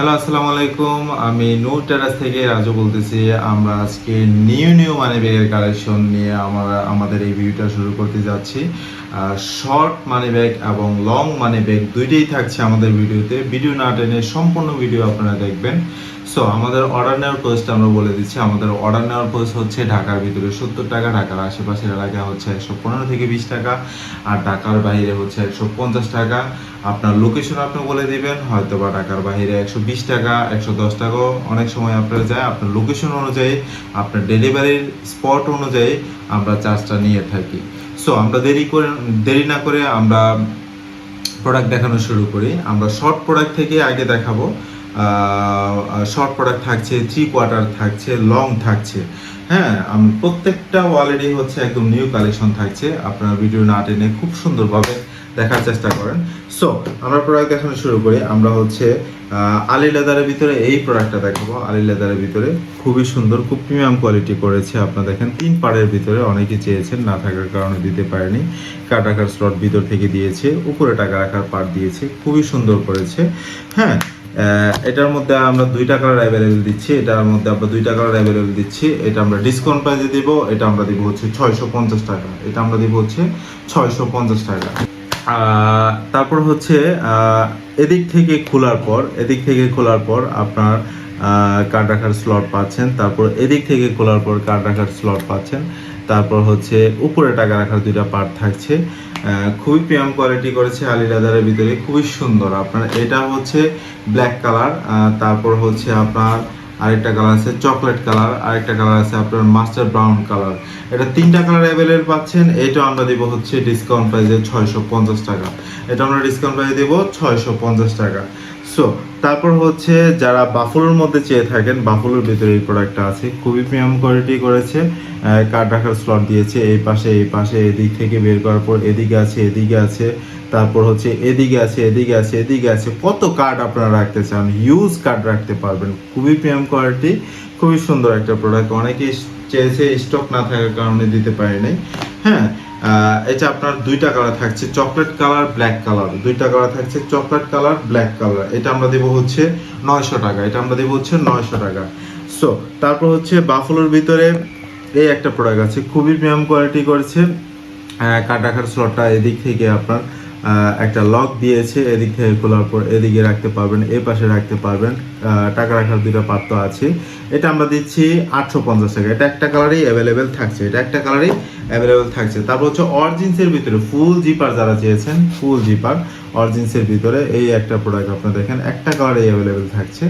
Hello, আসসালামু আলাইকুম। আমি নূর টেরাস থেকে রাজু বলতেছি। আমরা আজকে নিউ নিউ মানি ব্যাগের কালেকশন নিয়ে আমরা, আমাদের এই ভিডিওটা শুরু করতে যাচ্ছি। শর্ট মানি ব্যাগ এবং লং মানি ব্যাগ দুইটাই থাকছে আমাদের ভিডিওতে। ভিডিও না টেনে সম্পূর্ণ ভিডিও আপনারা দেখবেন। সো আমাদের অর্ডার নেওয়ার কোর্সটা আমরা বলে দিচ্ছি। আমাদের অর্ডার নেওয়ার কোর্স হচ্ছে ঢাকার ভিতরে সত্তর টাকা, ঢাকার আশেপাশের এলাকা হচ্ছে একশো পনেরো থেকে বিশ টাকা আর ঢাকার বাইরে হচ্ছে একশো পঞ্চাশ টাকা। আপনার লোকেশন আপনি বলে দিবেন হয়তো বা ঢাকার বাইরে একশো বিশ টাকা, একশো দশ টাকাও অনেক সময় আপনার যায়, আপনার লোকেশন অনুযায়ী, আপনার ডেলিভারির স্পট অনুযায়ী আমরা চার্জটা নিয়ে থাকি। সো আমরা দেরি করে, দেরি না করে আমরা প্রোডাক্ট দেখানো শুরু করি। আমরা শর্ট প্রোডাক্ট থেকে আগে দেখাবো। শর্ট প্রোডাক্ট থাকছে থ্রি কোয়ার্টার থাকছে লং থাকছে। হ্যাঁ প্রত্যেকটা অলরেডি হচ্ছে একদম নিউ কালেকশন থাকছে। আপনারা ভিডিও না টেনে খুব সুন্দরভাবে দেখার চেষ্টা করেন। সো আমরা প্রোডাক্ট দেখানো শুরু করি। আমরা হচ্ছে আলি লেদারের ভিতরে এই প্রোডাক্টটা দেখাবো। আলি লেদারের ভিতরে খুবই সুন্দর, খুব প্রিমিয়াম কোয়ালিটি করেছে। আপনারা দেখেন, তিন পাড়ের ভিতরে অনেকে চেয়েছেন, না থাকার কারণে দিতে পারেনি। কার টাকার স্লট ভিতর থেকে দিয়েছে, উপরে টাকা রাখার পার্ট দিয়েছে, খুবই সুন্দর করেছে। হ্যাঁ এটার মধ্যে আমরা দুইটা কালার অ্যাভেলেবেল দিচ্ছি, এটার মধ্যে আমরা দুইটা কালার অ্যাভেলেবেল দিচ্ছি, এটা আমরা ডিসকাউন্ট প্রাইসে দিব, এটা আমরা দিব হচ্ছে ছয়শো পঞ্চাশ টাকা, এটা আমরা দিব হচ্ছে ছয়শো পঞ্চাশ টাকা। তারপর হচ্ছে এদিক থেকে খোলার পর, এদিক থেকে খোলার পর আপনার কার্ড রাখার স্লট পাচ্ছেন, তারপর এদিক থেকে খোলার পর কার্ড রাখার স্লট পাচ্ছেন, তারপর হচ্ছে উপরে টাকা রাখার দুইটা পার্ট থাকছে। খুবই প্রিয়াম কোয়ালিটি করেছে আলি ভিতরে, খুবই সুন্দর। আপনার এটা হচ্ছে ব্ল্যাক কালার তারপর হচ্ছে আপনার আরেকটা কালার আছে চকলেট কালার, আরেকটা কালার আছে আপনার মাস্টার ব্রাউন কালার। এটা তিনটা কালার অ্যাভেলেবল পাচ্ছেন, এটা আমরা দিব হচ্ছে ডিসকাউন্ট প্রাইসে ছয়শো পঞ্চাশ টাকা। এটা আমরা ডিসকাউন্ট প্রাইসে দেবো ছয়শো পঞ্চাশ টাকা। সো তারপর হচ্ছে যারা বাফুলোর মধ্যে চেয়ে থাকেন বাফুলোর ভিতরে এই প্রোডাক্টটা আছে। খুবই প্রিমিয়াম কোয়ালিটি করেছে। কার্ড রাখার স্লট দিয়েছে এই পাশে এই পাশে এদিক থেকে বের করার পর এদিকে আছে এদিকে আছে। তারপর হচ্ছে এদিকে আছে এদিকে আছে এদিকে আছে। কত কার্ড আপনারা রাখতে চান? ইউজ কার্ড রাখতে পারবেন। খুবই প্রিমিয়াম কোয়ালিটি খুবই সুন্দর একটা প্রোডাক্ট অনেকেই চেয়েছে স্টক না থাকার কারণে দিতে পারেনি। হ্যাঁ আহ, এটা আপনার দুইটা কালার থাকছে চকলেট কালার ব্ল্যাক কালার দুইটা কালার থাকছে চকলেট কালার ব্ল্যাক কালার এটা আমরা দেবো হচ্ছে নয়শো টাকা। এটা আমরা দেবো হচ্ছে নয়শো টাকা। সো তারপর হচ্ছে বাফলোর ভিতরে এই একটা প্রোডাক্ট আছে, খুবই প্রিমিয়াম কোয়ালিটি করেছে। কার্ড রাখার স্লটটা এদিক থেকে আপনার একটা লক দিয়েছে, এদিক থেকে খোলার পর এদিকে রাখতে পারবেন এ পাশে রাখতে পারবেন। টাকা রাখার দুইটা পাত্র আছে। এটা আমরা দিচ্ছি আটশো পঞ্চাশ টাকা। এটা একটা কালারই অ্যাভেলেবেল থাকছে। এটা একটা কালারই অ্যাভেলেবেল থাকছে। তারপর হচ্ছে অরজিন্সের ভিতরে ফুল জিপার যারা চেয়েছেন ফুল জিপার অরজিন্সের ভিতরে এই একটা প্রোডাক্ট আপনারা দেখেন, একটা কালারই অ্যাভেলেবেল থাকছে।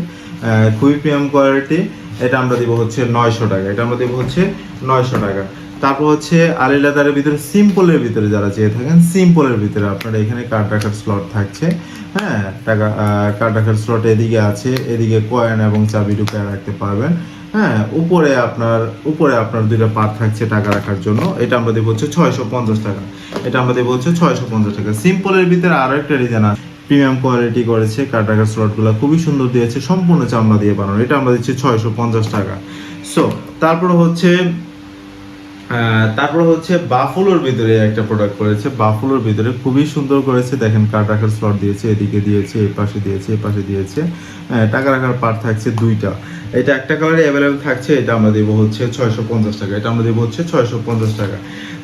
খুবই প্রিমিয়াম কোয়ালিটি এটা আমরা দিব হচ্ছে নয়শো টাকা। এটা আমরা দিব হচ্ছে নয়শো টাকা। তারপর হচ্ছে আলি লেদারের ভিতরে সিম্পলের ভিতরে যারা চেয়ে থাকেন সিম্পলের ভিতরে আপনারা এখানে কার্ড রাখার স্লট থাকছে। হ্যাঁ টাকা কার্ড রাখার স্লট এদিকে আছে, এদিকে কয়েন এবং চাবি ঢুকায় রাখতে পারবেন। হ্যাঁ উপরে আপনার উপরে আপনার দুইটা পার থাকছে টাকা রাখার জন্য। এটা আমরা দেবো হচ্ছে ছয়শো পঞ্চাশ টাকা। এটা আমরা দেবো হচ্ছে ছয়শো পঞ্চাশ টাকা। সিম্পলের ভিতরে আরও একটা ডিজাইন আছে। প্রিমিয়াম কোয়ালিটি করেছে, কাটাকার স্লটগুলো খুবই সুন্দর দিয়েছে, সম্পূর্ণ চামড়া দিয়ে বানানো। এটা আমরা দিচ্ছি ছয়শো পঞ্চাশ টাকা। সো তারপর হচ্ছে তারপর হচ্ছে বাফুলোর ভিতরে একটা প্রোডাক্ট করেছে। বাফুলোর ভিতরে খুবই সুন্দর করেছে। দেখেন কার্ড রাখার স্লট দিয়েছে এদিকে দিয়েছে এই পাশে দিয়েছে এই পাশে দিয়েছে। আহ, টাকা রাখার পার্ট থাকছে দুইটা। এটা একটা কালারে অ্যাভেলেবেল থাকছে এটা আমরা দেবো হচ্ছে ছয়শো পঞ্চাশ টাকা। এটা আমরা দেবো হচ্ছে ছয়শো পঞ্চাশ টাকা।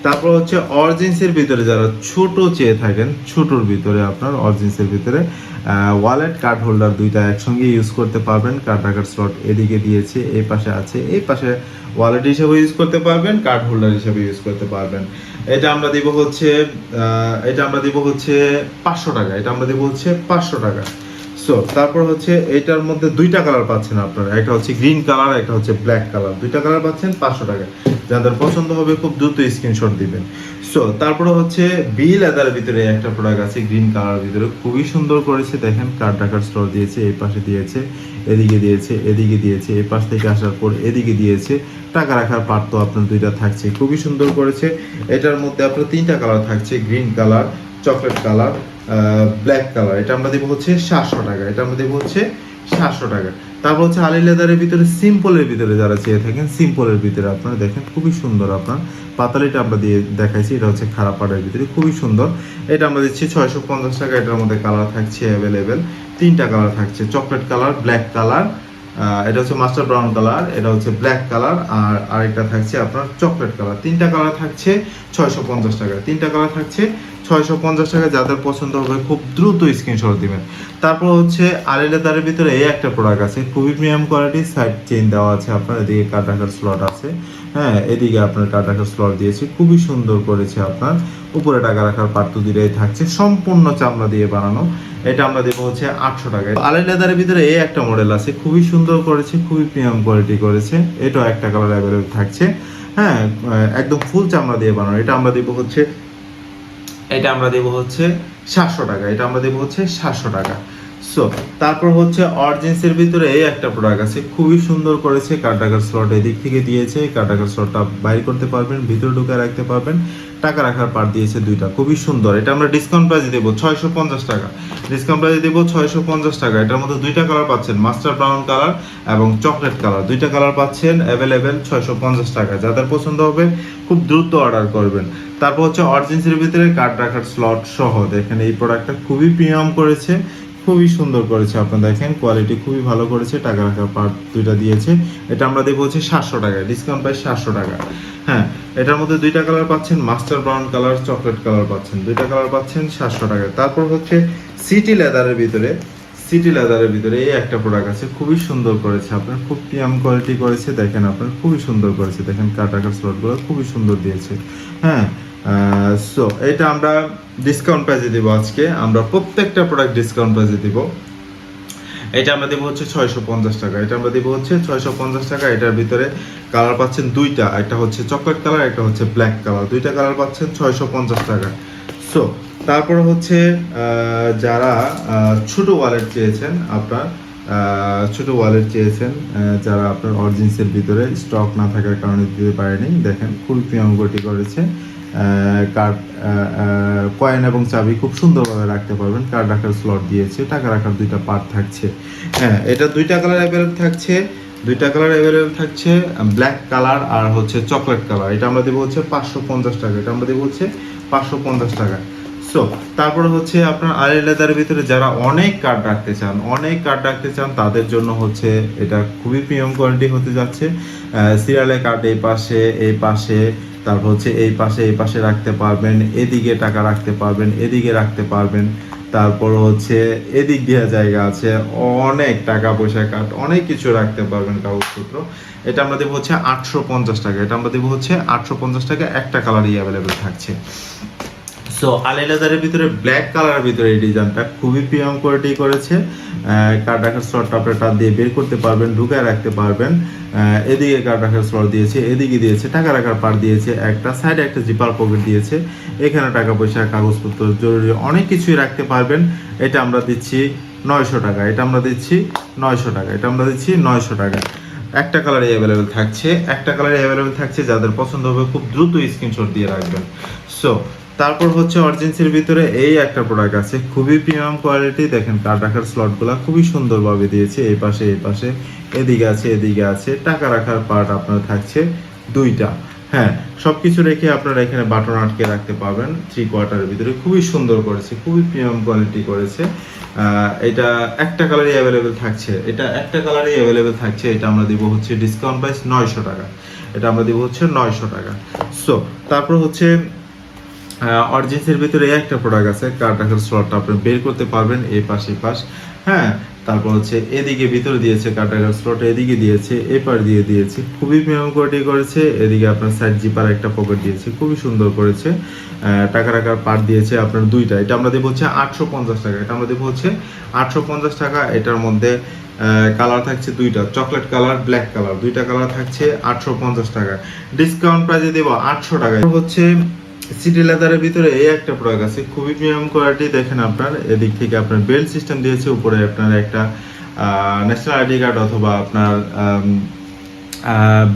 তারপর হচ্ছে অরজিন্সের ভিতরে যারা ছোট চেয়ে থাকেন, ছোটোর ভিতরে আপনার অরজিন্সের ভিতরে ওয়ালেট কার্ড হোল্ডার দুইটা একসঙ্গে ইউজ করতে পারবেন। কার্ড রাখার স্লট এদিকে দিয়েছে, এই পাশে আছে, এই পাশে ওয়ালেট হিসেবে ইউজ করতে পারবেন কার্ড হোল্ডার হিসেবে ইউজ করতে পারবেন। এটা আমরা দিব হচ্ছে এটা আমরা দিব হচ্ছে পাঁচশো টাকা, এটা আমরা দিব হচ্ছে পাঁচশো টাকা। সো তারপর হচ্ছে এটার মধ্যে দুইটা কালার পাচ্ছেন আপনারা। একটা হচ্ছে গ্রিন কালার একটা হচ্ছে ব্ল্যাক কালার দুইটা কালার পাচ্ছেন পাঁচশো টাকা। যাদের পছন্দ হবে খুব দ্রুত স্ক্রিনশট দিবেন। সো তারপরে হচ্ছে বি লেদারের ভিতরে একটা প্রোডাক্ট আছে গ্রিন কালার ভিতরে। খুবই সুন্দর করেছে, দেখেন কার্ড রাখার স্টোর দিয়েছে, এই পাশে দিয়েছে, এদিকে দিয়েছে এদিকে দিয়েছে, এই পাশ থেকে আসার পর এদিকে দিয়েছে। টাকা রাখার পার্ট তো আপনার দুইটা থাকছে। খুবই সুন্দর করেছে। এটার মধ্যে আপনার তিনটা কালার থাকছে green colour chocolate colour black colour এটা আমরা দেবো হচ্ছে সাতশো টাকা। এটা আমরা দেবো হচ্ছে সাতশো টাকা। তারপর হচ্ছে আলি লেদারের ভিতরে সিম্পলের ভিতরে যারা চেয়ে থাকেন, সিম্পলের ভিতরে আপনারা দেখেন, খুবই সুন্দর আপনার পাতালিটা আমরা দিয়ে দেখাইছি। এটা হচ্ছে খারাপ পাটের ভিতরে, খুবই সুন্দর। এটা আমরা দিচ্ছি ছয়শো পঞ্চাশ টাকা। এটার মধ্যে কালার থাকছে অ্যাভেলেবেল তিনটা কালার থাকছে চকলেট কালার ব্ল্যাক কালার এটা হচ্ছে মাস্টার ব্রাউন কালার, এটা হচ্ছে ব্ল্যাক কালার, আর আরেকটা থাকছে আপনার চকলেট কালার। তিনটা কালার থাকছে ছয়শো পঞ্চাশ টাকা তিনটা কালার থাকছে ছয়শো পঞ্চাশ টাকা যাদের পছন্দ হবে খুব দ্রুত স্ক্রিনশট দিবেন। তারপর হচ্ছে আড়াই লেদারের ভিতরে এই একটা প্রোডাক্ট আছে, খুবই প্রিমিয়াম কোয়ালিটি সাইড চেইন দেওয়া আছে আপনার, এদিকে কাট রাখার স্লট আছে। হ্যাঁ এদিকে আপনার কাট রাখার স্লট দিয়েছে, খুবই সুন্দর করেছে আপনার। উপরে টাকা রাখার পার্টু দিলেই থাকছে, সম্পূর্ণ চামড়া দিয়ে বানানো। এটা আমরা দেবো হচ্ছে আটশো টাকায় আলাই লেদারের ভিতরে এই একটা মডেল আছে, খুবই সুন্দর করেছে, খুবই প্রিমিয়াম কোয়ালিটি করেছে, এটাও একটা কালার অ্যাভেলেবল থাকছে। হ্যাঁ একদম ফুল চামড়া দিয়ে বানানো, এটা আমরা দেবো হচ্ছে, এটা আমরা দেবো হচ্ছে সাতশো টাকা, এটা আমরা দেবো হচ্ছে সাতশো টাকা। সো তারপর হচ্ছে অরজিন্সের ভিতরে এই একটা প্রোডাক্ট আছে, খুবই সুন্দর করেছে কাটাকার স্লট এদিক থেকে দিয়েছে কাটাকার স্লটটা বাইর করতে পারবেন, ভিতরে ঢুকে রাখতে পারবেন। টাকা রাখার পার দিয়েছে দুইটা। খুবই সুন্দর। এটা আমরা ডিসকাউন্ট প্রাইসে দেবো ছয়শো পঞ্চাশ টাকা। ডিসকাউন্ট প্রাইসে দেবো ছয়শো পঞ্চাশ টাকা। এটার মধ্যে দুইটা কালার পাচ্ছেন মাস্টার ব্রাউন কালার এবং চকলেট কালার দুইটা কালার পাচ্ছেন অ্যাভেলেবেল ছয়শো পঞ্চাশ টাকা। যাদের পছন্দ হবে, খুব দ্রুত অর্ডার করবেন। তারপর হচ্ছে অরজিন্সের ভিতরে কার্ড রাখার স্লট সহ। দেখেন এই প্রোডাক্টটা খুবই প্রিমিয়াম করেছে। খুবই সুন্দর করেছে আপনারা দেখেন কোয়ালিটি খুবই ভালো করেছে, টাকা রাখার পার্ট দুইটা দিয়েছে। এটা আমরা দেবো হচ্ছে সাতশো টাকা ডিসকাউন্ট প্রাইস সাতশো টাকা। হ্যাঁ এটার মধ্যে দুইটা কালার পাচ্ছেন master brown colour chocolate colour পাচ্ছেন। দুইটা কালার পাচ্ছেন সাতশো টাকা। তারপর হচ্ছে সিটি লেদারের ভিতরে সিটি লেদারের ভিতরে এই একটা প্রোডাক্ট আছে, খুবই সুন্দর করেছে। আপনার খুব প্রিয়াম কোয়ালিটি করেছে, দেখেন আপনার খুবই সুন্দর করেছে। দেখেন কাটাকার স্লটগুলো খুবই সুন্দর দিয়েছে। হ্যাঁ সো এটা আমরা ডিসকাউন্ট প্রাইসে দিব আজকে। আমরা প্রত্যেকটা প্রোডাক্ট ডিসকাউন্ট প্রাইসে দিব। এটা আমরা দেবো হচ্ছে ছয়শো পঞ্চাশ টাকা। এটা আমরা দেবো হচ্ছে ছয়শো পঞ্চাশ টাকা। এটার ভিতরে কালার পাচ্ছেন দুইটা। একটা হচ্ছে চকলেট কালার একটা হচ্ছে ব্ল্যাক কালার দুইটা কালার পাচ্ছেন ছয়শো পঞ্চাশ টাকা। সো তারপর হচ্ছে যারা ছোট ওয়ালেট চেয়েছেন আপনার ছোট ওয়ালেট চেয়েছেন যারা আপনার অরিজিন্সের ভিতরে স্টক না থাকার কারণে দিতে পারেনি। দেখেন খুবই প্রিয়ঙ্গটি করেছে। কার্ড কয়েন এবং চাবি খুব সুন্দরভাবে রাখতে পারবেন। কার্ড রাখার স্লট দিয়েছে, টাকা রাখার দুইটা পার্ট থাকছে। হ্যাঁ এটা দুইটা কালার অ্যাভেলেবল থাকছে, দুইটা কালার অ্যাভেলেবল থাকছে ব্ল্যাক কালার আর হচ্ছে চকলেট কালার এটা আমরা দেবো হচ্ছে পাঁচশো পঞ্চাশ টাকা, এটা আমরা দেবো হচ্ছে পাঁচশো পঞ্চাশ টাকা। সো তারপরে হচ্ছে আপনার আড়াই লেদারের ভিতরে যারা অনেক কার্ড রাখতে চান, অনেক কার্ড রাখতে চান, তাদের জন্য হচ্ছে এটা খুবই প্রিমিয়াম কোয়ালিটি হতে যাচ্ছে। সিরিয়ালের কার্ড এই পাশে এই পাশে, তারপর হচ্ছে এই পাশে এই পাশে রাখতে পারবেন, এদিকে টাকা রাখতে পারবেন, এদিকে রাখতে পারবেন। তারপর হচ্ছে এদিক দিয়ে জায়গা আছে, অনেক টাকা পয়সা কার্ড অনেক কিছু রাখতে পারবেন কাগজপত্র। এটা আমরা দেবো হচ্ছে আটশো পঞ্চাশ টাকা, এটা আমরা দেবো হচ্ছে আটশো পঞ্চাশ টাকা, একটা কালারই অ্যাভেলেবেল থাকছে। সো আলাই লেদারের ভিতরে ব্ল্যাক কালারের ভিতরে এই ডিজাইনটা খুবই প্রিমিয়াম কোয়ালিটি করেছে। কার্ড রাখার স্লটটা আপনার টান দিয়ে বের করতে পারবেন, ঢুকায় রাখতে পারবেন। এদিকে কার্ড রাখার স্লট দিয়েছে, এদিকে দিয়েছে, টাকা রাখার পার দিয়েছে, একটা সাইডে একটা জিপার পকেট দিয়েছে। এখানে টাকা পয়সা, কাগজপত্র জরুরি অনেক কিছুই রাখতে পারবেন। এটা আমরা দিচ্ছি নয়শো টাকা, এটা আমরা দিচ্ছি নয়শো টাকা, এটা আমরা দিচ্ছি নয়শো টাকা। একটা কালারই অ্যাভেলেবেল থাকছে, একটা কালারই অ্যাভেলেবেল থাকছে, যাদের পছন্দ হবে খুব দ্রুত স্ক্রিনশট দিয়ে রাখবেন। সো তারপর হচ্ছে অরিজিন্সের ভিতরে এই একটা প্রোডাক্ট আছে। খুবই প্রিমিয়াম কোয়ালিটি দেখেন কার্ড রাখার স্লটগুলো খুবই সুন্দরভাবে দিয়েছে। এই পাশে এই পাশে, এদিকে আছে এদিকে আছে। টাকা রাখার পার্ট আপনার থাকছে দুইটা। হ্যাঁ সব কিছু রেখে আপনারা এখানে বাটন আটকে রাখতে পারবেন। থ্রি কোয়ার্টারের ভিতরে খুবই সুন্দর করেছে, খুবই প্রিমিয়াম কোয়ালিটি করেছে। এটা একটা কালারই অ্যাভেলেবেল থাকছে। এটা একটা কালারই অ্যাভেলেবেল থাকছে। এটা আমরা দিব হচ্ছে ডিসকাউন্ট প্রাইস নয়শো টাকা। এটা আমরা দিব হচ্ছে নয়শো টাকা। সো তারপর হচ্ছে অরিজিন্সের ভিতরে একটা প্রোডাক্ট আছে কার্ড রাখার স্লটটা আপনি বের করতে পারবেন এই পাশ পাশ। হ্যাঁ তারপর হচ্ছে এদিকে ভিতরে দিয়েছে রাখার স্লট এদিকে দিয়েছে এই পার দিয়ে দিয়েছে। খুবই প্রিমিয়াম কোয়ালিটি করেছে, এদিকে আপনার সাইড জিপার একটা পকেট দিয়েছে, খুবই সুন্দর করেছে। টাকা রাখার পার্ট দিয়েছে আপনার দুইটা। এটা আমরা দেবো হচ্ছে আটশো পঞ্চাশ টাকা। এটা আমরা দেবো হচ্ছে আটশো পঞ্চাশ টাকা। এটার মধ্যে কালার থাকছে দুইটা। চকলেট কালার ব্ল্যাক কালার দুইটা কালার থাকছে আটশো পঞ্চাশ টাকা। ডিসকাউন্ট প্রাইসে দেবো আটশো টাকা। হচ্ছে সিটি লেদারের ভিতরে এই একটা প্রোডাক্ট আছে। খুবই প্রিমিয়াম কোয়ালিটি, দেখেন আপনার, এদিক থেকে আপনার বেল্ট সিস্টেম দিয়েছে, উপরে আপনার একটা ন্যাশনাল আইডি কার্ড অথবা আপনার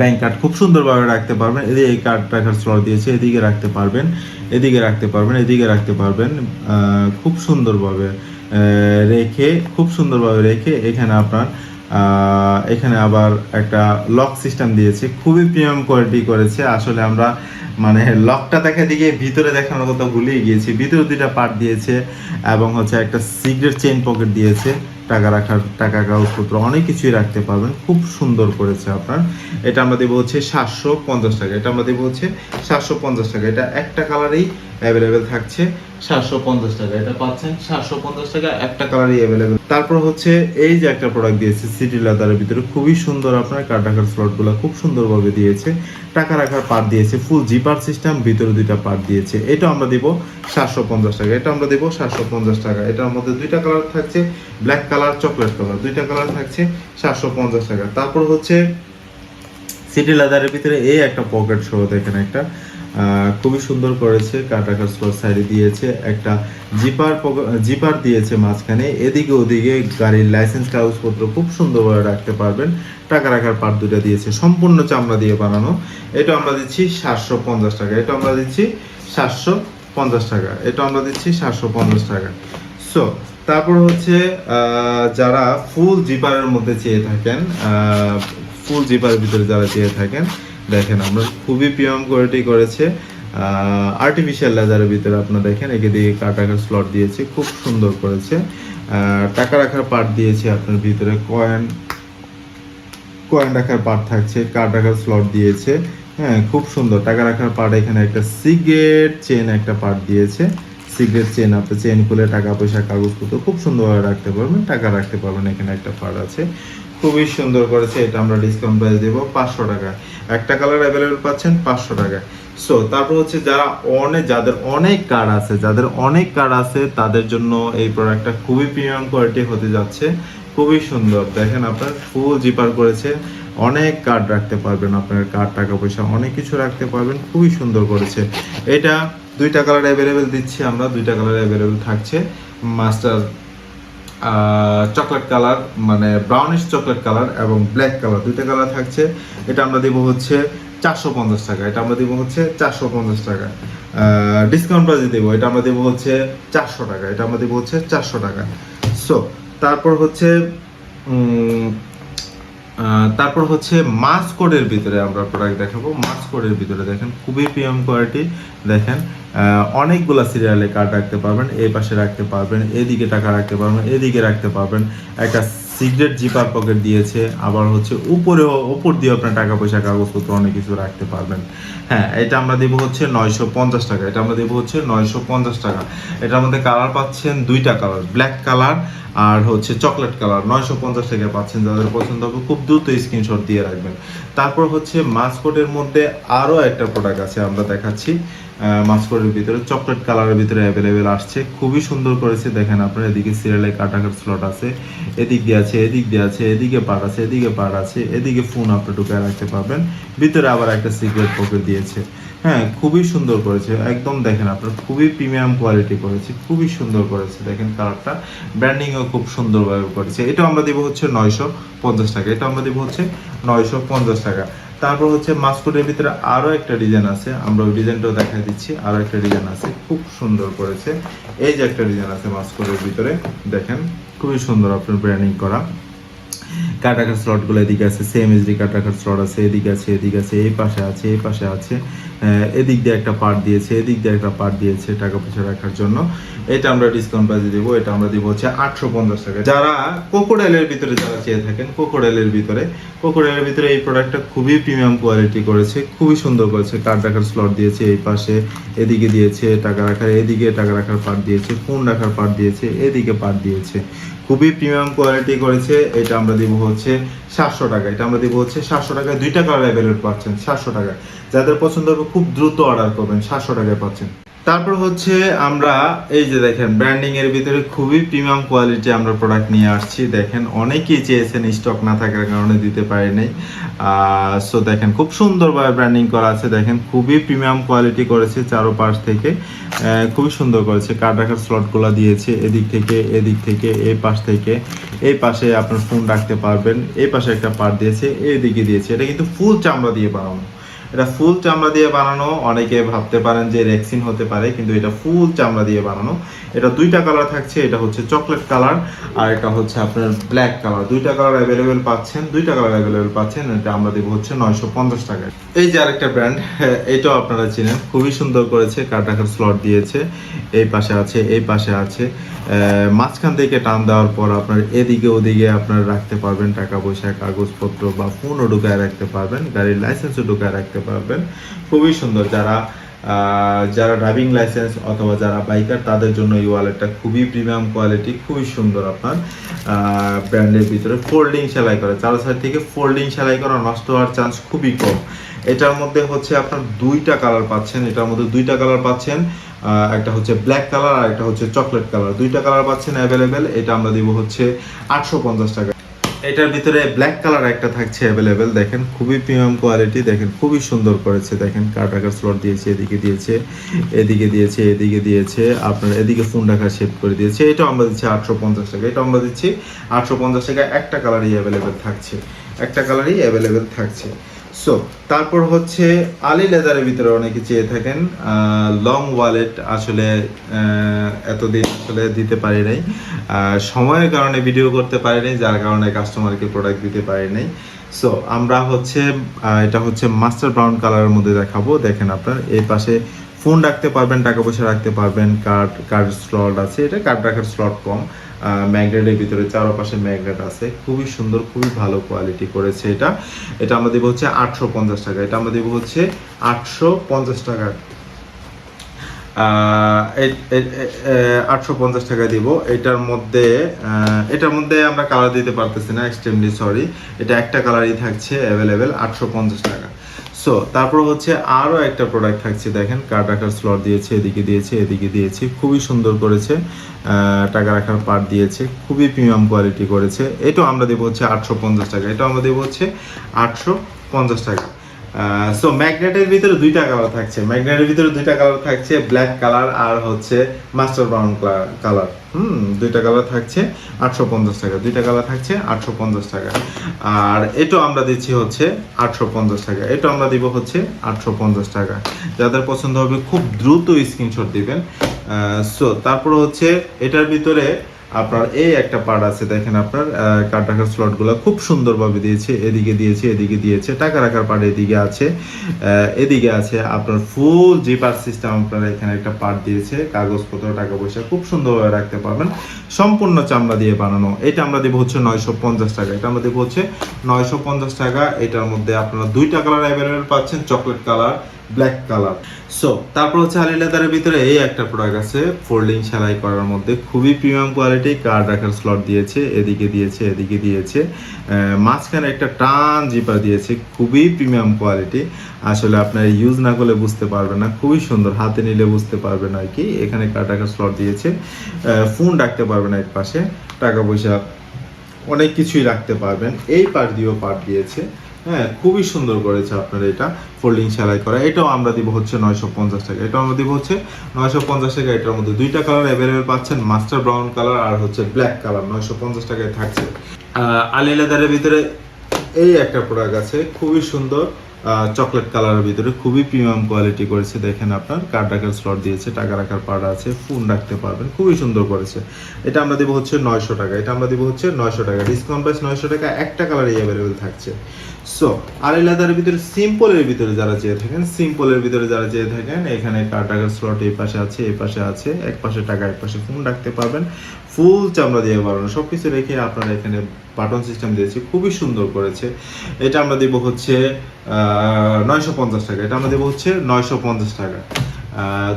ব্যাংক কার্ড খুব সুন্দরভাবে রাখতে পারবেন। এদিকে এই কার্ড রাখার স্লট দিয়েছে, এদিকে রাখতে পারবেন, এদিকে রাখতে পারবেন, এদিকে রাখতে পারবেন খুব সুন্দরভাবে রেখে, খুব সুন্দরভাবে রেখে এখানে আপনার এখানে আবার একটা লক সিস্টেম দিয়েছে। খুবই প্রিমিয়াম কোয়ালিটি করেছে। আসলে আমরা মানে লকটা দেখা দিকে ভিতরে দেখানোর কথা ভুলেই গিয়েছি। ভিতরে দুইটা পার্ট দিয়েছে এবং হচ্ছে একটা সিগারেট চেন পকেট দিয়েছে। টাকা রাখার, টাকা, কাগজপত্র অনেক কিছুই রাখতে পারবেন। খুব সুন্দর করেছে আপনার। এটা আমরা দেবো হচ্ছে সাতশো পঞ্চাশ টাকা। এটা আমরা দেবো হচ্ছে সাতশো পঞ্চাশ টাকা। এটা একটা কালারেই অ্যাভেলেবেল থাকছে, সাতশো পঞ্চাশ টাকা। এটা পাচ্ছেন সাতশো পঞ্চাশ টাকা, একটা কালারই অ্যাভেলেবেল তারপর হচ্ছে এই যে একটা প্রোডাক্ট দিয়েছে সিটি লাদারের ভিতরে, খুবই সুন্দর আপনার কার্ড রাখার স্লটগুলো খুব সুন্দরভাবে দিয়েছে। টাকা রাখার পার্ট দিয়েছে ফুল জিপার সিস্টেম ভিতরে দুইটা পার্ট দিয়েছে। এটা আমরা দিব সাতশো পঞ্চাশ টাকা, এটা আমরা দিব সাতশো পঞ্চাশ টাকা। এটার মধ্যে দুইটা কালার থাকছে ব্ল্যাক কালার চকলেট কালার দুইটা কালার থাকছে সাতশো পঞ্চাশ টাকা। তারপর হচ্ছে সিটি লেদারের ভিতরে এই একটা পকেট সহ দেখেন একটা। খুবই সুন্দর করেছে কাটাকার স্লট সাইডে দিয়েছে, একটা জিপার জিপার দিয়েছে মাঝখানে, এদিকে ওদিকে গাড়ির লাইসেন্স কাগজপত্র খুব সুন্দরভাবে রাখতে পারবেন, টাকা রাখার পার্ট দুটা দিয়েছে, সম্পূর্ণ চামড়া দিয়ে বানানো, এটা আমরা দিচ্ছি সাতশো পঞ্চাশ টাকা, এটা আমরা দিচ্ছি সাতশো পঞ্চাশ টাকা, এটা আমরা দিচ্ছি সাতশো পঞ্চাশ টাকা। সো তারপর হচ্ছে যারা ফুল জিপারের মধ্যে চেয়ে থাকেন ফুল জিপারের ভিতরে যারা চেয়ে থাকেন দেখেন, আমরা খুবই প্রিমিয়াম কোয়ালিটি করেছে। আর্টিফিশিয়াল লেদারের ভিতরে আপনারা দেখেন একে দিয়ে কাটাকার স্লট দিয়েছে, খুব সুন্দর করেছে। টাকা রাখার পার্ট দিয়েছে আপনার ভিতরে কয়েন কয়েন রাখার পার্ট থাকছে কার্ড রাখার স্লট দিয়েছে। হ্যাঁ খুব সুন্দর। টাকা রাখার পার্ট এখানে একটা সিগারেট চেন একটা পার্ট দিয়েছে। সিগারেট চেন আপনি চেন খুলে টাকা, পয়সা, কাগজপত্র খুব সুন্দরভাবে রাখতে পারবেন, টাকা রাখতে পারবেন, এখানে একটা পার্ট আছে। খুবই সুন্দর করেছে, এটা আমরা ডিসকাউন্ট প্রাইস দেবো পাঁচশো টাকা একটা কালার অ্যাভেলেবেল পাচ্ছেন পাঁচশো টাকা সো তারপর হচ্ছে যারা অনেক যাদের অনেক কার্ড আছে, যাদের অনেক কার্ড আছে, তাদের জন্য এই প্রোডাক্টটা খুবই প্রিমিয়াম কোয়ালিটি হতে যাচ্ছে। খুবই সুন্দর। দেখেন আপনার ফুল জিপার করেছে। অনেক কার্ড রাখতে পারবেন আপনার কার্ড টাকা পয়সা, অনেক কিছু রাখতে পারবেন। খুবই সুন্দর করেছে। এটা দুইটা কালার অ্যাভেলেবেল দিচ্ছি আমরা। দুইটা কালার অ্যাভেলেবেল থাকছে। মাস্টার চকলেট কালার মানে ব্রাউনিশ চকলেট কালার এবং ব্ল্যাক কালার দুইটা কালার থাকছে। এটা আমরা দেবো হচ্ছে চারশো পঞ্চাশ টাকা। এটা আমরা দেবো হচ্ছে চারশো পঞ্চাশ টাকা। ডিসকাউন্ট প্রাইসে দেবো। এটা আমরা দেবো হচ্ছে চারশো টাকা। এটা আমরা দেবো হচ্ছে চারশো টাকা। সো তারপর হচ্ছে তারপর হচ্ছে মাস কোডের ভিতরে আমরা প্রোডাক্ট দেখাবো। মাস কোডের ভিতরে দেখেন, খুবই প্রিমিয়াম কোয়ালিটি দেখেন অনেকগুলো অনেকগুলা সিরিয়ালে কার্ড রাখতে পারবেন, এই পাশে রাখতে পারবেন, এদিকে টাকা রাখতে পারবেন, এদিকে রাখতে পারবেন। একটা সিগারেট জিপার পকেট দিয়েছে, আবার হচ্ছে উপরেও উপর দিয়ে আপনার টাকা পয়সা, কাগজপত্র অনেক কিছু রাখতে পারবেন। হ্যাঁ এটা আমরা দেবো হচ্ছে নয়শো পঞ্চাশ টাকা, এটা আমরা দেবো হচ্ছে নয়শো পঞ্চাশ টাকা। এটার মধ্যে কালার পাচ্ছেন দুইটা কালার, ব্ল্যাক কালার আর হচ্ছে চকলেট কালার। নয়শো পঞ্চাশ টাকা পাচ্ছেন যাদের পছন্দ হবে, খুব দ্রুত স্ক্রিনশট দিয়ে রাখবেন। তারপর হচ্ছে মাসকোটের মধ্যে আরও একটা প্রোডাক্ট আছে, আমরা দেখাচ্ছি। মাসকোটের ভিতরে চকলেট কালারের ভিতরে অ্যাভেলেবেল আসছে। খুবই সুন্দর করেছে, দেখেন আপনার এদিকে সিরিয়ালে কাটাকার স্লট আছে। এদিক দিয়ে আছে, এদিক দিয়ে আছে, এদিকে পার্ট আছে, এদিকে পার্ট আছে, এদিকে ফোন আপনি ঢুকায় রাখতে পারবেন। ভিতরে আবার একটা সিগারেট পকেট দিয়েছে। হ্যাঁ খুবই সুন্দর করেছে। একদম দেখেন আপনার, খুবই প্রিমিয়াম কোয়ালিটি করেছে, খুবই সুন্দর করেছে। দেখেন কালারটা ব্র্যান্ডিংও খুব সুন্দরভাবে করেছে। এটা আমরা দেবো হচ্ছে নয়শো পঞ্চাশ টাকা। এটা আমরা দেবো হচ্ছে নয়শো পঞ্চাশ টাকা। তারপর হচ্ছে মাস্কোটের ভিতরে আরও একটা ডিজাইন আছে। আমরা ওই ডিজাইনটাও দেখা দিচ্ছি আরও একটা ডিজাইন আছে, খুব সুন্দর করেছে। এই যে একটা ডিজাইন আছে মাস্কোটের ভিতরে, দেখেন, খুবই সুন্দর আপনার ব্র্যান্ডিং করা। কাট রাখার স্লটগুলো এদিকে আছে সেম এইচডি কাট রাখার স্লট আছে, এদিকে আছে এদিকে আছে, এই পাশে আছে, এই পাশে আছে। এদিক দিয়ে একটা পার্ট দিয়েছে, এদিক দিয়ে একটা পার্ট দিয়েছে টাকা পয়সা রাখার জন্য। এটা আমরা ডিসকাউন্ট প্রাইসে দিব, এটা আমরা দিব হচ্ছে আটশো পঞ্চাশ টাকা। যারা কোকোডাইলের ভিতরে, যারা চেয়ে থাকেন কোকোডাইলের ভিতরে কোকোডাইলের ভিতরে এই প্রোডাক্টটা খুবই প্রিমিয়াম কোয়ালিটি করেছে, খুবই সুন্দর করেছে। কার্ড রাখার স্লট দিয়েছে, এই পাশে, এদিকে দিয়েছে টাকা রাখার, এদিকে টাকা রাখার পার্ট দিয়েছে ফোন রাখার পার্ট দিয়েছে, এদিকে পার্ট দিয়েছে। খুবই প্রিমিয়াম কোয়ালিটি করেছে, এটা আমরা দিব হচ্ছে সাতশো টাকা। এটা আমরা দিব হচ্ছে সাতশো টাকায় দুইটা কালার অ্যাভেলেবল পাচ্ছেন, সাতশো টাকায়। যাদের পছন্দ হবে খুব দ্রুত অর্ডার করবেন, সাতশো টাকায় পাচ্ছেন। তারপর হচ্ছে আমরা, এই যে দেখেন ব্র্যান্ডিং এর ভিতরে খুবই প্রিমিয়াম কোয়ালিটি আমরা প্রোডাক্ট নিয়ে আসছি। দেখেন, অনেকেই চেয়েছেন স্টক না থাকার কারণে দিতে পারি নাই। সো দেখেন, খুব সুন্দরভাবে ব্র্যান্ডিং করা আছে। দেখেন, খুবই প্রিমিয়াম কোয়ালিটি করেছে চারো পাশ থেকে খুবই সুন্দর করেছে। কার্ড রাখার স্লটগুলো দিয়েছে এদিক থেকে এদিক থেকে, এই পাশ থেকে। এই পাশে আপনার ফোন রাখতে পারবেন। এই পাশে একটা পার্ট দিয়েছে, এইদিকে দিয়েছে। এটা কিন্তু ফুল চামড়া দিয়ে বানানো। এটা ফুল চামড়া দিয়ে বানানো, অনেকে ভাবতে পারেন যে রেক্সিন হতে পারে, কিন্তু এটা ফুল চামড়া দিয়ে বানানো। এটা দুইটা কালার থাকছে, এটা হচ্ছে চকলেট কালার আর এটা হচ্ছে আপনার ব্ল্যাক কালার দুইটা কালার অ্যাভেলেবেল পাচ্ছেন, দুইটা কালার অ্যাভেলেবেল পাচ্ছেন, এটা আমরা দেবো হচ্ছে নয়শো পঞ্চাশ টাকায়। এই যে আরেকটা ব্র্যান্ড এটাও আপনারা চিনেন, খুবই সুন্দর করেছে রাখার স্লট দিয়েছে। এই পাশে আছে, এই পাশে আছে। মাঝখান থেকে টান দেওয়ার পর আপনার এদিকে ওদিকে আপনার রাখতে পারবেন, টাকা পয়সা কাগজপত্র বা ফোনও ঢুকায় রাখতে পারবেন, গাড়ির লাইসেন্সও ঢুকায় রাখতে পারবেন। খুবই সুন্দর যারা যারা ড্রাইভিং লাইসেন্স অথবা যারা বাইকার তাদের জন্য এই ওয়ালেটটা খুবই প্রিমিয়াম কোয়ালিটি খুবই সুন্দর আপনার ব্র্যান্ডের ভিতরে ফোল্ডিং সেলাই করে। চার সাইড থেকে ফোল্ডিং সেলাই করা নষ্ট হওয়ার চান্স খুবই কম। এটার মধ্যে হচ্ছে আপনার দুইটা কালার পাচ্ছেন। এটার মধ্যে দুইটা কালার পাচ্ছেন একটা হচ্ছে ব্ল্যাক কালার আর একটা হচ্ছে চকলেট কালার দুইটা কালার পাচ্ছেন অ্যাভেলেবেল এটা আমরা দিব হচ্ছে আটশো পঞ্চাশ টাকা। এটার ভিতরে ব্ল্যাক কালার একটা থাকছে অ্যাভেলেবেল দেখেন, খুবই প্রিমিয়াম কোয়ালিটি দেখেন, খুবই সুন্দর করেছে, দেখেন কার্ড রাখার স্লট দিয়েছে, এদিকে দিয়েছে এদিকে দিয়েছে এদিকে দিয়েছে, আপনার এদিকে ফোন রাখার শেপ করে দিয়েছে, এটাও আমরা দিচ্ছি আটশো পঞ্চাশ টাকা এটা আমরা দিচ্ছি আটশো পঞ্চাশ টাকা একটা কালারই অ্যাভেলেবেল থাকছে, একটা কালারই অ্যাভেলেবেল থাকছে। সো তারপর হচ্ছে আলি লেদারের ভিতরে অনেকে চেয়ে থাকেন লং ওয়ালেট আসলে এতদিন আসলে দিতে পারি নাই। সময়ের কারণে ভিডিও করতে পারি নাই, যার কারণে কাস্টমারকে প্রোডাক্ট দিতে পারি নাই। সো আমরা হচ্ছে এটা হচ্ছে মাস্টার ব্রাউন কালারের মধ্যে দেখাবো। দেখেন আপনার, এই পাশে ফোন রাখতে পারবেন, টাকা পয়সা রাখতে পারবেন কার্ড কার্ড স্লট আছে, এটা কার্ড রাখার স্লট কম। ম্যাগনেটের ভিতরে চারপাশে ম্যাগনেট আছে। খুবই সুন্দর, খুবই ভালো কোয়ালিটি করেছে এটা। এটা আমরা দেবো হচ্ছে আটশো পঞ্চাশ টাকা। এটা আমরা দেবো হচ্ছে আটশো পঞ্চাশ টাকা। আটশো পঞ্চাশ টাকা দিব। এটার মধ্যে এটার মধ্যে আমরা কালার দিতে পারতেছি না এক্সট্রিমলি সরি এটা একটা কালারই থাকছে অ্যাভেলেবেল আটশো পঞ্চাশ টাকা। সো তারপর হচ্ছে আরও একটা প্রোডাক্ট থাকছে, দেখেন কার্ড রাখার স্লট দিয়েছে, এদিকে দিয়েছে এদিকে দিয়েছে, খুবই সুন্দর করেছে টাকা রাখার পার দিয়েছে, খুবই প্রিমিয়াম কোয়ালিটি করেছে। এটাও আমরা দেবো হচ্ছে আটশো পঞ্চাশ টাকা, এটাও আমরা দেবো হচ্ছে আটশো পঞ্চাশ টাকা। সো ম্যাগনেটের ভিতরে দুইটা কালার থাকছে। ম্যাগনেটের ভিতরে দুইটা কালার থাকছে ব্ল্যাক কালার আর হচ্ছে মাস্টার ব্রাউন কালার হুম, দুইটা কালার থাকছে, আটশো পঞ্চাশ টাকা। দুইটা কালার থাকছে, আটশো পঞ্চাশ টাকা। আর এটাও আমরা দিচ্ছি হচ্ছে আটশো পঞ্চাশ টাকা। এটা আমরা দিব হচ্ছে আটশো পঞ্চাশ টাকা। যাদের পছন্দ হবে খুব দ্রুত স্ক্রিনশট দিবেন। সো তারপর হচ্ছে এটার ভিতরে আপনার এই একটা পার্ট আছে, দেখেন আপনার কার্ড রাখার স্লটগুলো খুব সুন্দরভাবে দিয়েছে, এদিকে দিয়েছে এদিকে দিয়েছে, টাকা রাখার পার্ট এদিকে আছে এদিকে আছে আপনার ফুল জিপার সিস্টেম আপনার এখানে একটা পার্ট দিয়েছে, কাগজপত্র, টাকা পয়সা খুব সুন্দরভাবে রাখতে পারবেন, সম্পূর্ণ চামড়া দিয়ে বানানো, এটা আমরা দেবো হচ্ছে নয়শো পঞ্চাশ টাকা, এটা আমরা দেবো হচ্ছে নয়শো পঞ্চাশ টাকা, এটার মধ্যে আপনারা দুইটা কালার অ্যাভেলেবেল পাচ্ছেন chocolate colour black colour so তারপর হচ্ছে আলি লেদারের ভিতরে এই একটা প্রোডাক্ট আছে ফোল্ডিং সেলাই করার মধ্যে খুবই প্রিমিয়াম কোয়ালিটি কার্ড রাখার স্লট দিয়েছে, এদিকে দিয়েছে এদিকে দিয়েছে। মাঝখানে একটা টান জিপার দিয়েছে, খুবই প্রিমিয়াম কোয়ালিটি আসলে আপনার ইউজ না করলে বুঝতে পারবেন না, খুবই সুন্দর। হাতে নিলে বুঝতে পারবেন আর কি, এখানে কার্ড রাখার স্লট দিয়েছে। ফোন রাখতে পারবেন এর পাশে, টাকা পয়সা অনেক কিছুই রাখতে পারবেন। এই পার্ট দিয়েও পার্ট দিয়েছে। হ্যাঁ খুবই সুন্দর করেছে আপনার এটা ফোল্ডিং সেলাই করা। এটাও আমরা দিব হচ্ছে নয়শো পঞ্চাশ টাকা। এটাও আমরা দিব হচ্ছে নয়শো পঞ্চাশ টাকা। এটার মধ্যে দুইটা কালার অ্যাভেলেবেল পাচ্ছেন মাস্টার ব্রাউন কালার আর হচ্ছে ব্ল্যাক কালার নয়শো পঞ্চাশ টাকায় থাকছে। আলি লেদারের ভিতরে এই একটা প্রোডাক্ট আছে, খুবই সুন্দর চকলেট কালারের ভিতরে খুবই প্রিমিয়াম কোয়ালিটি করেছে। দেখেন আপনার কার্ড রাখার স্লট দিয়েছে, টাকা রাখার পার্ট আছে ফোন রাখতে পারবেন, খুবই সুন্দর করেছে। এটা আমরা দেবো হচ্ছে নয়শো টাকা। এটা আমরা দেবো হচ্ছে নয়শো টাকা। ডিসকাউন্ট প্রাইস নয়শো টাকা, একটা কালারই অ্যাভেলেবেল থাকছে। সো আর লেদারের ভিতরে সিম্পলের ভিতরে যারা চেয়ে থাকেন, সিম্পলের ভিতরে যারা চেয়ে থাকেন, এখানে কার টাকার স্লট এই পাশে আছে, এই পাশে আছে, এক পাশে টাকা, এক পাশে ফোন রাখতে পারবেন। ফুল চামড়া দিয়ে বানানো সব কিছু রেখে আপনারা এখানে বাটন সিস্টেম দিয়েছে, খুবই সুন্দর করেছে। এটা আমরা দেবো হচ্ছে নয়শো পঞ্চাশ টাকা, এটা আমরা দেবো হচ্ছে নয়শো পঞ্চাশ টাকা।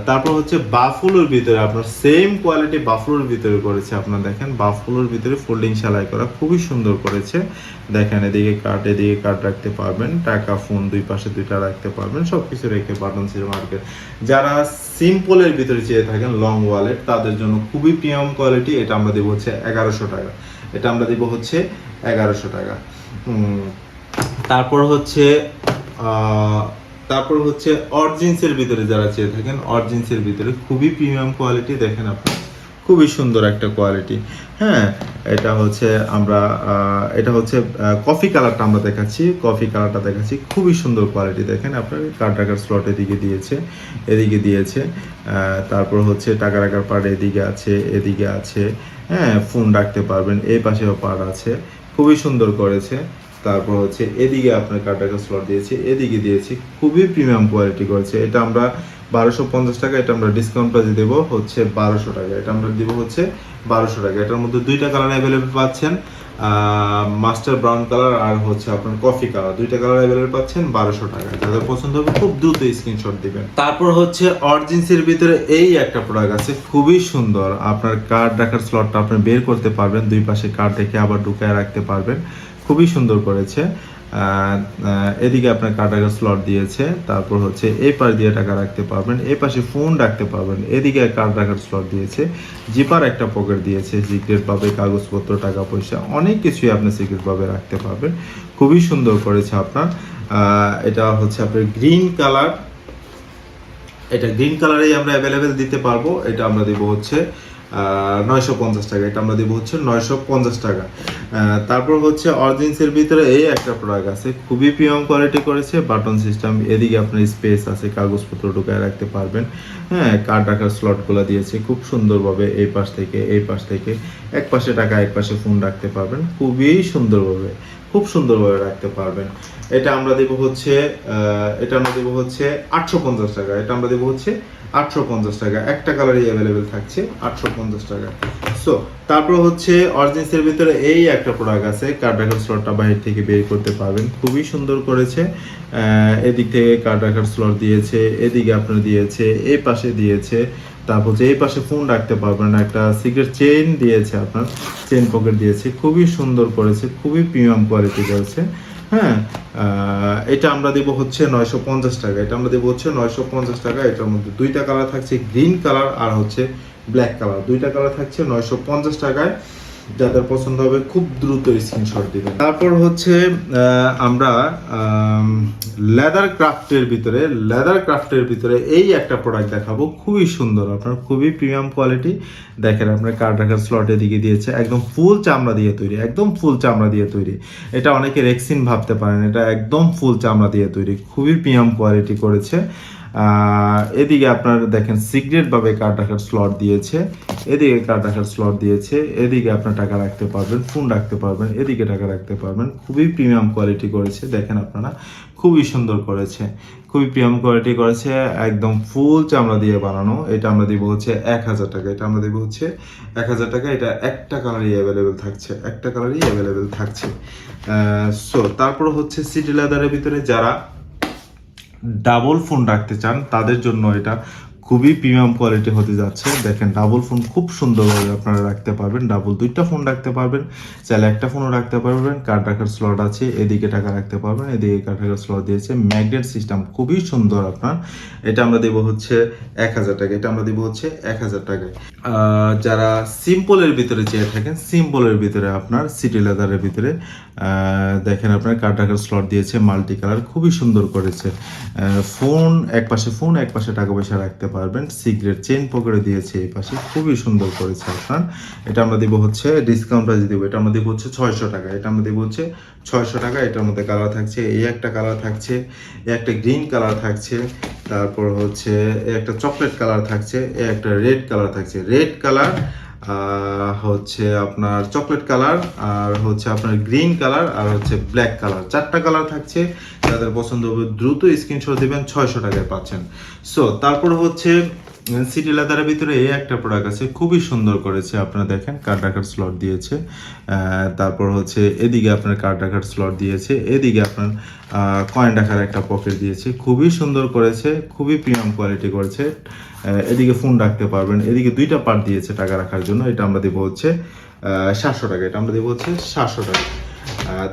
তারপর হচ্ছে বাফুলোর ভিতরে আপনার সেম কোয়ালিটি বাফুলোর ভিতরে করেছে আপনার দেখেন, বাফুলোর ভিতরে ফোল্ডিং সেলাই করা খুবই সুন্দর করেছে। দেখেন, এদিকে কার্ড এদিকে কার্ড রাখতে পারবেন, টাকা ফোন দুই পাশে দুইটা রাখতে পারবেন সব কিছু রেখে বাটন সিল মার্কেট যারা সিম্পলের ভিতরে চেয়ে থাকেন লং ওয়ালেট তাদের জন্য খুবই প্রিমিয়াম কোয়ালিটি এটা আমরা দেবো হচ্ছে এগারোশো টাকা। এটা আমরা দেবো হচ্ছে এগারোশো টাকা। তারপর হচ্ছে তারপর হচ্ছে অরজিন্সের ভিতরে যারা চেয়ে থাকেন, অরজিন্সের ভিতরে খুবই প্রিমিয়াম কোয়ালিটি দেখেন আপনি। খুবই সুন্দর একটা কোয়ালিটি হ্যাঁ এটা হচ্ছে আমরা এটা হচ্ছে কফি কালারটা আমরা দেখাচ্ছি। কফি কালারটা দেখাচ্ছি। খুবই সুন্দর কোয়ালিটি দেখেন আপনার। কার্ড রাখার স্লট এদিকে দিয়েছে এদিকে দিয়েছে। তারপর হচ্ছে টাকা রাখার পার্ট এদিকে আছে এদিকে আছে। হ্যাঁ ফোন রাখতে পারবেন, এই পাশেও পার্ট আছে। খুবই সুন্দর করেছে। তারপর হচ্ছে এদিকে আপনার কার্ড স্লট দিয়েছে, এদিকে দিয়েছি, খুবই প্রিমিয়াম কোয়ালিটি করেছে। এটা আমরা বারোশো পঞ্চাশ টাকা, এটা আমরা ডিসকাউন্ট প্রাইসে দেবো হচ্ছে বারোশো টাকা। এটা আমরা দিব হচ্ছে বারোশো টাকা। এটার মধ্যে দুইটা কালার অ্যাভেলেবেল পাচ্ছেন মাস্টার ব্রাউন কালার আর হচ্ছে আপনার কফি কালার দুইটা কালার অ্যাভেলেবেল পাচ্ছেন, বারোশো টাকা। যাদের পছন্দ হবে খুব দ্রুত স্ক্রিনশট দিবেন। তারপর হচ্ছে অরিজিন্সের ভিতরে এই একটা প্রোডাক্ট আছে, খুবই সুন্দর। আপনার কার্ড রাখার স্লটটা আপনি বের করতে পারবেন, দুই পাশে কার্ড রেখে আবার ঢুকায় রাখতে পারবেন। খুবই সুন্দর করেছে। এদিকে আপনার রাখার স্লট দিয়েছে, তারপর হচ্ছে এই পাশ দিয়ে টাকা রাখতে পারবেন, এই পাশে ফোন রাখতে পারবেন, এদিকে কার্ড রাখার স্লট দিয়েছে জিপার একটা পকেট দিয়েছে সিক্রেট পাবে কাগজপত্র, টাকা পয়সা, অনেক কিছুই আপনি সিক্রেট পাবে রাখতে পারবেন। খুবই সুন্দর করেছে আপনার। এটা হচ্ছে আপনার গ্রিন কালার এটা গ্রিন কালারেই আমরা অ্যাভেলেবেল দিতে পারব, এটা আমরা দেবো হচ্ছে নয়শো পঞ্চাশ টাকা। এটা আমরা দেবো হচ্ছে নয়শো পঞ্চাশ টাকা। তারপর হচ্ছে অরিজিন্সের ভিতরে এই একটা প্রোডাক্ট আছে। খুবই প্রিমিয়াম কোয়ালিটি করেছে বাটন সিস্টেম এদিকে আপনার স্পেস আছে, কাগজপত্র ঢুকায় রাখতে পারবেন। হ্যাঁ কার্ড রাখার স্লটগুলো দিয়েছে, খুব সুন্দরভাবে এই পাশ থেকে, এই পাশ থেকে, এক পাশে টাকা, এক পাশে ফোন রাখতে পারবেন। খুবই সুন্দরভাবে। খুব সুন্দরভাবে রাখতে পারবেন। এটা আমরা দেবো হচ্ছে এটা আমরা দেবো হচ্ছে আটশো পঞ্চাশ টাকা। এটা আমরা দেবো হচ্ছে আটশো পঞ্চাশ টাকা। একটা কালারই অ্যাভেলেবেল থাকছে আটশো পঞ্চাশ টাকা। সো তারপর হচ্ছে অরিজিন্সের ভিতরে এই একটা প্রোডাক্ট আছে কার্ড রাখার স্লটটা বাহির থেকে বের করতে পারবেন। খুবই সুন্দর করেছে। এদিক থেকে কার্ড রাখার স্লট দিয়েছে, এদিকে আপনার দিয়েছে এ পাশে দিয়েছে। তারপর যে এই পাশে ফোন রাখতে পারবেন একটা সিগারেট চেন দিয়েছে আপনার চেন পকেট দিয়েছে, খুবই সুন্দর করেছে, খুবই প্রিমিয়াম কোয়ালিটি করেছে হ্যাঁ? এটা আমরা দেবো হচ্ছে নয়শো পঞ্চাশ টাকা, এটা আমরা দেবো হচ্ছে নয়শো পঞ্চাশ টাকা, এটার মধ্যে দুইটা কালার থাকছে গ্রিন কালার আর হচ্ছে ব্ল্যাক কালার দুইটা কালার থাকছে নয়শো পঞ্চাশ টাকায়। যাদের পছন্দ হবে খুব দ্রুত স্ক্রিনশট দিবেন। তারপর হচ্ছে আমরা লেদার ক্রাফটের ভিতরে লেদার ক্রাফটের ভিতরে এই একটা প্রোডাক্ট দেখাবো। খুবই সুন্দর, আপনার খুবই প্রিমিয়াম কোয়ালিটি দেখেন, আপনার কার্ড রাখার স্লট এদিকে দিয়েছে। একদম ফুল চামড়া দিয়ে তৈরি, একদম ফুল চামড়া দিয়ে তৈরি। এটা অনেকে রেক্সিন ভাবতে পারেন, এটা একদম ফুল চামড়া দিয়ে তৈরি। খুবই প্রিমিয়াম কোয়ালিটি করেছে। এদিকে আপনার দেখেন সিক্রেট ভাবে কার্ড রাখার স্লট দিয়েছে, এদিকে কার্ড রাখার স্লট দিয়েছে, এদিকে আপনার টাকা রাখতে পারবেন ফোন রাখতে পারবেন, এদিকে টাকা রাখতে পারবেন। খুবই প্রিমিয়াম কোয়ালিটি করেছে, দেখেন আপনারা, খুবই সুন্দর করেছে, খুবই প্রিমিয়াম কোয়ালিটি করেছে, একদম ফুল চামড়া দিয়ে বানানো, এটা আমরা দিব হচ্ছে এক হাজার টাকা, এটা আমরা দিব হচ্ছে এক হাজার টাকা, এটা একটা কালারই অ্যাভেলেবেল থাকছে, একটা কালারই অ্যাভেলেবেল থাকছে। সো তারপর হচ্ছে সিটি লেদারের ভিতরে যারা ডাবল ফোন রাখতে চান তাদের জন্য এটা খুবই প্রিমিয়াম কোয়ালিটি হতে যাচ্ছে। দেখেন ডাবল ফোন খুব সুন্দরভাবে আপনারা রাখতে পারবেন। ডাবল দুইটা ফোন রাখতে পারবেন। চাইলে একটা ফোনও রাখতে পারবেন। কার্ড রাখার স্লট আছে, এদিকে টাকা রাখতে পারবেন, এদিকে কার্ড রাখার স্লট দিয়েছে। ম্যাগনেট সিস্টেম খুবই সুন্দর আপনার। এটা আমরা দেবো হচ্ছে এক হাজার টাকা। এটা আমরা দেবো হচ্ছে এক হাজার টাকায় যারা সিম্পলের ভিতরে চেয়ে থাকেন সিম্পলের ভিতরে আপনার সিটি লেদারের ভিতরে দেখেন আপনার কার্ড রাখার স্লট দিয়েছে মাল্টি কালার খুবই সুন্দর করেছে। ফোন এক পাশে ফোন এক পাশে টাকা পয়সা রাখতে পারবেন। সিগারেট চেন পকেটে দিয়েছে এই পাশে। খুবই সুন্দর করেছে আপনার। এটা আমরা দিব হচ্ছে ডিসকাউন্ট প্রাইস দেবো। এটা আমরা দেবো হচ্ছে ছয়শো টাকা। এটা আমরা দেবো হচ্ছে ছয়শো টাকা। এটার মধ্যে কালার থাকছে, এই একটা কালার থাকছে, এই একটা গ্রিন কালার থাকছে, তারপর হচ্ছে এ একটা চকলেট কালার থাকছে এ একটা রেড কালার থাকছে। রেড কালার হচ্ছে আপনার চকলেট কালার আর হচ্ছে আপনার গ্রিন কালার আর হচ্ছে ব্ল্যাক কালার চারটা কালার থাকছে, যাদের পছন্দ হবে দ্রুত স্ক্রিনশট দেবেন, ছয়শো টাকায় পাচ্ছেন। সো তারপর হচ্ছে সিটি লেদারের ভিতরে এই একটা প্রোডাক্ট আছে, খুবই সুন্দর করেছে, আপনারা দেখেন কার্ড রাখার স্লট দিয়েছে। তারপর হচ্ছে এদিকে আপনার কার্ড রাখার স্লট দিয়েছে, এদিকে আপনার কয়েন রাখার একটা পকেট দিয়েছে, খুবই সুন্দর করেছে, খুবই প্রিমিয়াম কোয়ালিটি করেছে। এদিকে ফোন রাখতে পারবেন, এদিকে দুইটা পার্ট দিয়েছে টাকা রাখার জন্য, এটা আমরা দেবো হচ্ছে সাতশো টাকা, এটা আমরা দেবো হচ্ছে সাতশো টাকা।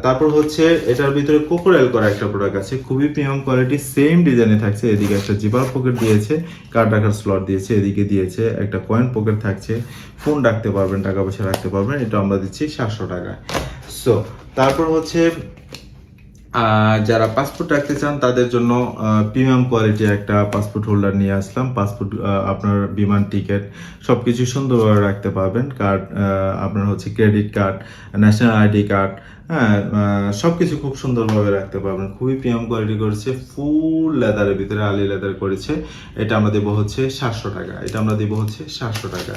তারপর হচ্ছে এটার ভিতরে কোকোরেল করা একটা প্রোডাক্ট আছে। খুবই প্রিমিয়াম কোয়ালিটি সেম ডিজাইনে থাকছে। এদিকে একটা জিপার পকেট দিয়েছে কার্ড রাখার স্লট দিয়েছে, এদিকে দিয়েছে একটা কয়েন পকেট থাকছে। ফোন রাখতে পারবেন, টাকা পয়সা রাখতে পারবেন, এটা আমরা দিচ্ছি সাতশো টাকায়। সো তারপর হচ্ছে যারা পাসপোর্ট রাখতে চান, তাদের জন্য প্রিমিয়াম কোয়ালিটি একটা পাসপোর্ট হোল্ডার নিয়ে আসলাম। পাসপোর্ট আপনার বিমান টিকিট সব কিছু সুন্দরভাবে রাখতে পারবেন। কার্ড আপনার হচ্ছে credit card national ID card হ্যাঁ সব কিছু খুব সুন্দরভাবে রাখতে পারবেন। খুবই প্রিমিয়াম কোয়ালিটি করেছে ফুল লেদারের ভিতরে আলি লেদার করেছে। এটা আমরা দেবো হচ্ছে সাতশো টাকা। এটা আমরা দেবো হচ্ছে সাতশো টাকা।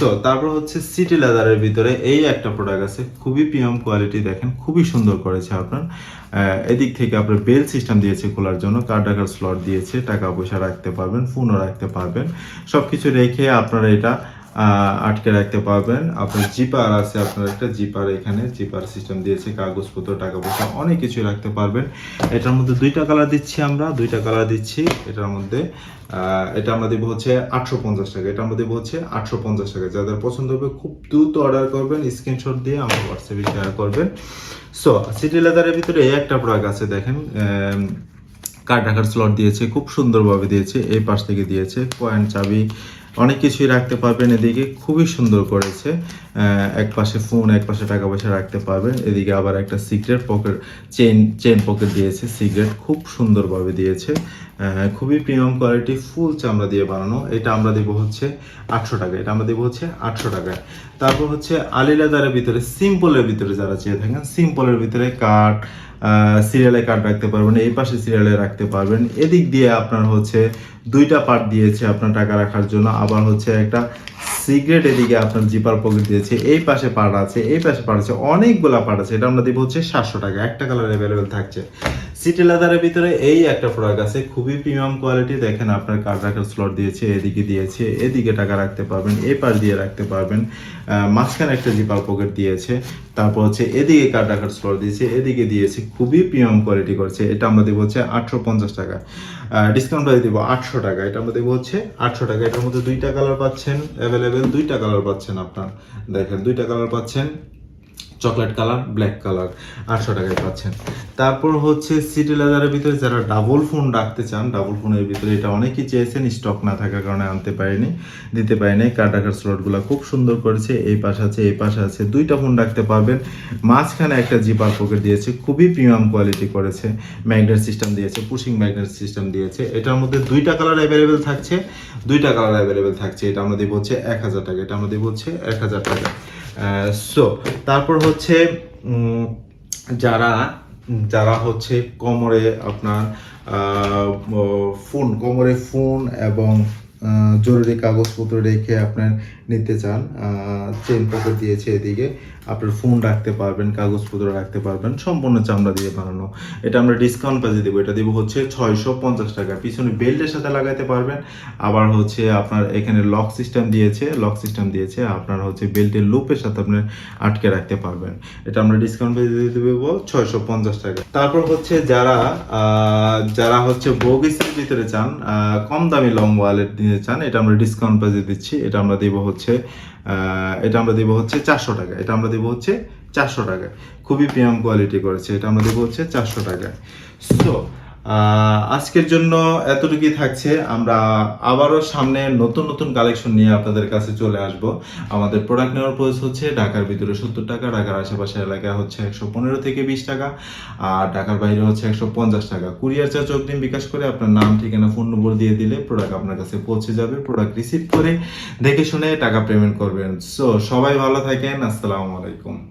তো তারপর হচ্ছে সিটি লেদারের ভিতরে এই একটা প্রোডাক্ট আছে। খুবই প্রিমিয়াম কোয়ালিটি দেখেন, খুবই সুন্দর করেছে আপনার। এদিক থেকে আপনার বেল সিস্টেম দিয়েছে খোলার জন্য কার্ড রাখার স্লট দিয়েছে, টাকা পয়সা রাখতে পারবেন ফোনও রাখতে পারবেন। সব কিছু রেখে আপনারা এটা আটকে রাখতে পারবেন। আপনার জিপার আছে, আপনার একটা জিপার এখানে, জিপার সিস্টেম দিয়েছে, কাগজপত্র টাকা পয়সা অনেক কিছু রাখতে পারবেন। এটার মধ্যে দুইটা কালার দিচ্ছি আমরা, দুইটা কালার দিচ্ছি। এটার মধ্যে এটা আমরা দেবো হচ্ছে আটশো পঞ্চাশ টাকা। এটা আমরা দেবো হচ্ছে আটশো পঞ্চাশ টাকা। যাদের পছন্দ হবে, খুব দ্রুত অর্ডার করবেন স্ক্রিনশট দিয়ে আমার হোয়াটসঅ্যাপে শেয়ার করবেন। সো সিটি লেদারের ভিতরে এই একটা প্রোডাক্ট আছে, দেখেন কার্ড রাখার স্লট দিয়েছে, খুব সুন্দরভাবে দিয়েছে, এই পাশ থেকে দিয়েছে কয়েন চাবি অনেক কিছুই রাখতে পারবেন এদিকে, খুবই সুন্দর করেছে। এক পাশে ফোন এক পাশে টাকা পয়সা রাখতে পারবেন। এদিকে আবার একটা secret pocket chain chain pocket দিয়েছে। সিগারেট খুব সুন্দরভাবে দিয়েছে। খুবই প্রিমিয়াম কোয়ালিটি ফুল চামড়া দিয়ে বানানো। এটা আমরা দেবো হচ্ছে আটশো টাকা। এটা আমরা দেবো হচ্ছে আটশো টাকায়। তারপর হচ্ছে আলি লেদারের ভিতরে সিম্পলের ভিতরে যারা চেয়ে থাকেন সিম্পলের ভিতরে কাঠ সিরিয়ালে কার্ড রাখতে পারবেন, এই পাশে সিরিয়ালে রাখতে পারবেন। এদিক দিয়ে আপনার হচ্ছে দুইটা পার্ট দিয়েছে আপনার টাকা রাখার জন্য। আবার হচ্ছে একটা সিগারেট এদিকে আপনার জিপার পকেট দিয়েছে। এই পাশে পার্ট আছে, এই পাশে পার্ট আছে, অনেকগুলা পার্ট আছে। এটা আমরা দেবো হচ্ছে সাতশো টাকা। একটা কালার অ্যাভেলেবেল থাকছে। সিটি লেদারের ভিতরে এই একটা প্রোডাক্ট আছে, খুবই প্রিমিয়াম কোয়ালিটি দেখেন আপনার কার্ড রাখার স্লট দিয়েছে, এদিকে দিয়েছে, এদিকে টাকা রাখতে পারবেন, এ পাশ দিয়ে রাখতে পারবেন মাঝখানে একটা জিপার পকেট দিয়েছে, তারপর হচ্ছে এদিকে কার্ড রাখার স্লট দিয়েছে, এদিকে দিয়েছে, খুবই প্রিমিয়াম কোয়ালিটি করছে, এটা আমরা দেবো হচ্ছে আটশো পঞ্চাশ টাকা। ডিসকাউন্ট প্রাইস দেবো আটশো টাকা, এটা আমরা দেবো হচ্ছে আটশো টাকা, এটার মধ্যে দুইটা কালার পাচ্ছেন অ্যাভেলেবেল দুইটা কালার পাচ্ছেন আপনার, দেখেন দুইটা কালার পাচ্ছেন চকলেট কালার, ব্ল্যাক কালার, আটশো টাকায় পাচ্ছেন। তারপর হচ্ছে সিটি লেদারের ভিতরে যারা ডাবল ফোন রাখতে চান, ডাবল ফোনের ভিতরে এটা অনেকেই চেয়েছেন, স্টক না থাকার কারণে আনতে পারিনি, দিতে পারিনি। রাখার স্লটগুলো খুব সুন্দর করেছে, এই পাশে আছে, এই পাশে আছে, দুইটা ফোন রাখতে পারবেন। মাঝখানে একটা জিপার পকেট দিয়েছে, খুবই প্রিমিয়াম কোয়ালিটি করেছে ম্যাগনেট সিস্টেম দিয়েছে পুশিং ম্যাগনেট সিস্টেম দিয়েছে। এটার মধ্যে দুইটা কালার অ্যাভেলেবেল থাকছে, দুইটা কালার অ্যাভেলেবেল থাকছে। এটা আমরা দেবো হচ্ছে এক হাজার টাকা, এটা আমরা দেবো হচ্ছে এক হাজার টাকা। সো তারপর হচ্ছে যারা যারা হচ্ছে কোমরে আপনার ফোন, কোমরে ফোন এবং জরুরি কাগজপত্র রেখে আপনার নিতে চান চেন পকেট দিয়েছে এদিকে, আপনার ফোন রাখতে পারবেন, কাগজপত্র রাখতে পারবেন, সম্পূর্ণ চামড়া দিয়ে বানানো। এটা আমরা ডিসকাউন্ট প্রাইসে দেবো, এটা দেবো হচ্ছে ছয়শো পঞ্চাশ টাকা। পিছনে বেল্টের সাথে লাগাতে পারবেন, আবার হচ্ছে আপনার এখানে লক সিস্টেম দিয়েছে লক সিস্টেম দিয়েছে, আপনার হচ্ছে বেল্টের লুপের সাথে আপনি আটকে রাখতে পারবেন। এটা আমরা ডিসকাউন্ট প্রাইসে দিয়ে দেবো ছয়শো পঞ্চাশ টাকা। তারপর হচ্ছে যারা যারা হচ্ছে বগিসের ভিতরে চান কম দামি লং ওয়ালেট নিতে চান, এটা আমরা ডিসকাউন্ট প্রাইসে দিচ্ছি, এটা আমরা দেবো হচ্ছে আহ, এটা আমরা দেবো হচ্ছে চারশো টাকা। এটা আমরা দেবো হচ্ছে চারশো টাকা। খুবই প্রিয়াম কোয়ালিটি করেছে। এটা আমরা দেবো হচ্ছে চারশো টাকা। সো আজকের জন্য এতটুকুই থাকছে। আমরা আবারও সামনে নতুন নতুন কালেকশন নিয়ে আপনাদের কাছে চলে আসব। আমাদের প্রোডাক্ট নেওয়ার প্রাইস হচ্ছে ঢাকার ভিতরে সত্তর টাকা, ঢাকার আশেপাশে এলাকায় হচ্ছে একশো পনেরো থেকে বিশ টাকা, আর ঢাকার বাইরে হচ্ছে একশো পঞ্চাশ টাকা। কুরিয়ার চার্জ অগ্রিম বিকাশ করে আপনার নাম, ঠিকানা ফোন নম্বর দিয়ে দিলে প্রোডাক্ট আপনার কাছে পৌঁছে যাবে। প্রোডাক্ট রিসিভ করে দেখে শুনে টাকা পেমেন্ট করবেন। সো সবাই ভালো থাকেন। আসসালামু আলাইকুম।